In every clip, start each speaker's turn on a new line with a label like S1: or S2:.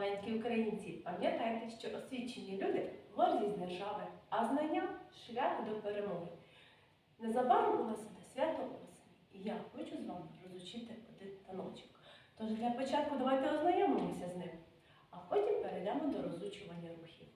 S1: Маленькі українці, пам'ятайте, що освічені люди гордість держави, а знання шлях до перемоги. Незабаром у нас буде свято осені, і я хочу з вами розучити один таночок. Тож для початку давайте ознайомимося з ним, а потім перейдемо до розучування рухів.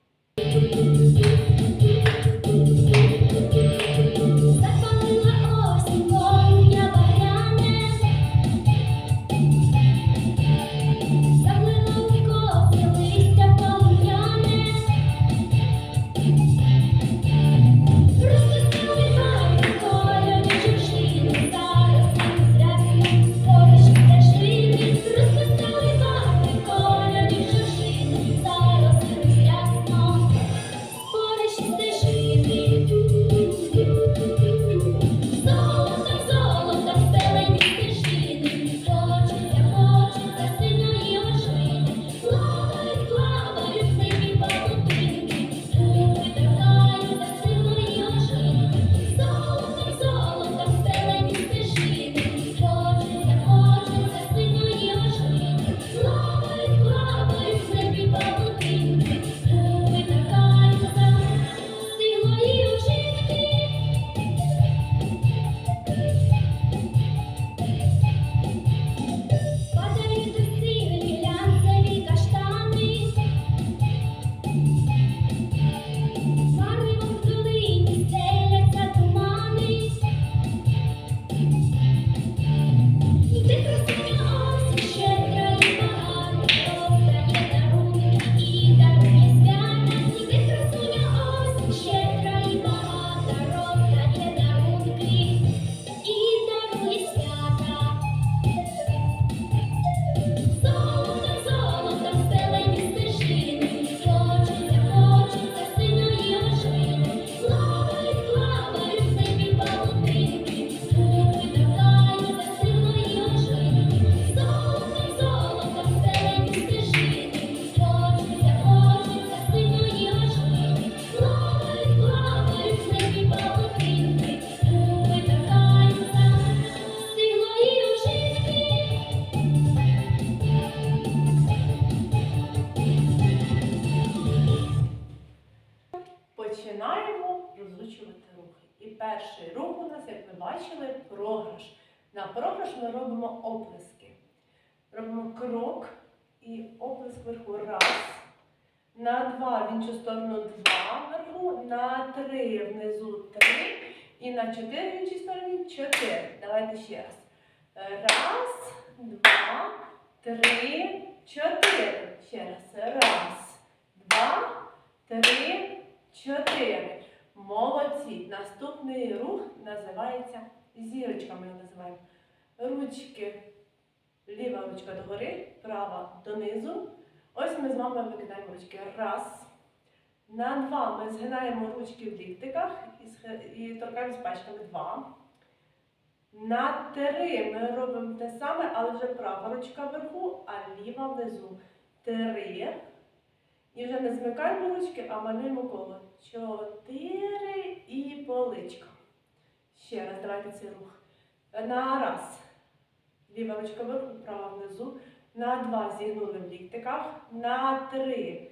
S1: Починаємо розучувати рухи. І перший рух у нас, як ви бачили, програш. На програш ми робимо оплески. Робимо крок і оплеск вверху. Раз. На два в іншу сторону два вверху, на три внизу три. І на чотири в іншій стороні чотири. Давайте ще раз. Раз, два, три, чотири. Ще раз. Раз, два, три, чотири. Молодці. Наступний рух називається зірочка. Ми його називаємо. Ручки. Ліва ручка догори, права донизу. Ось ми з вами викидаємо ручки. Раз. На два ми згинаємо ручки в ліктиках і торкаємось пальчиками. Два. На три ми робимо те саме, але вже права ручка вверху, а ліва внизу. Три. І вже не змикаємо ручки, а малюємо коло. Чотири і поличка. Ще раз, давайте цей рух. На раз. Ліва ручка вверху, права внизу. На два зігнули в ліктиках. На три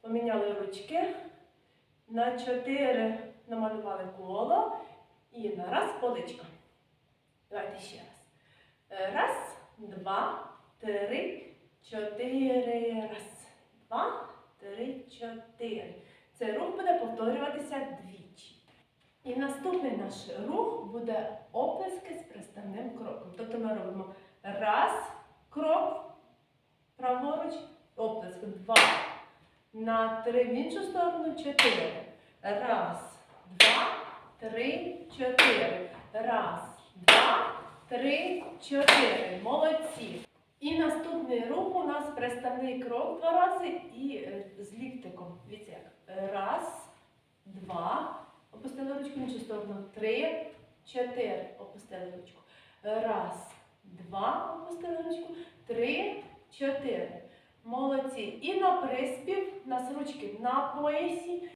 S1: поміняли ручки. На чотири намалювали коло. І на раз поличка. Давайте ще раз. Раз, два, три, чотири. Раз, два, три, чотири. Цей рух буде повторюватися двічі. І наступний наш рух буде оплески з приставним кроком. Тобто ми робимо раз, крок, праворуч, оплеск, два. На три в іншу сторону, чотири. Раз, два, три, чотири. Раз, два, три, чотири. Молодці. І наступний рух у нас приставний крок два рази і е, з ліктиком. Дивіться як. Раз, два. Опустили ручку в іншу. Три, чотири. Опустили ручку. Раз, два. Опустили ручку. Три, чотири. Молодці. І на приспів нас ручки на поясі.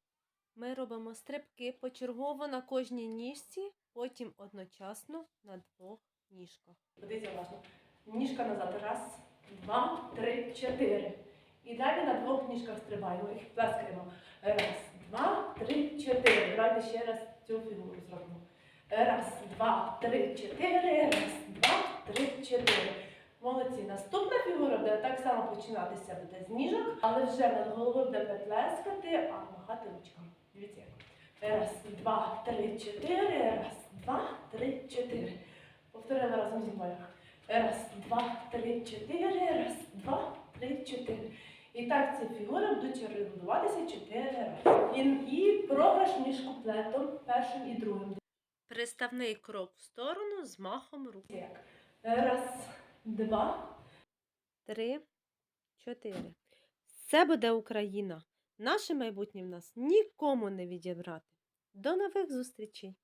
S2: Ми робимо стрибки почергово на кожній ніжці, потім одночасно на двох ніжках.
S1: Подивіться уважно. Ніжка назад. Раз, два, три, чотири. І далі на двох ніжках стрибаємо. Їх плескаємо. Раз, два, три, чотири. Давайте ще раз цю фігуру зробимо. Раз, два, три, чотири. Раз, два, три, чотири. Молодці. Наступна фігура буде так само починатися буде з ніжок, але вже над головою буде не а махати ручками. Дивіться. Раз, два, три, чотири. Раз, два, три, чотири. Повторимо разом зі мною. Раз, два, три, чотири. Раз, два, три, чотири. І так ці фігури будуть будуватися чотири рази. І, і програш між куплетом першим і другим.
S2: Приставний крок в сторону з махом рук.
S1: Дивіться як. Раз, два,
S2: Три, чотири. Це буде Україна. Наше майбутнє в нас нікому не відібрати. До нових зустрічей!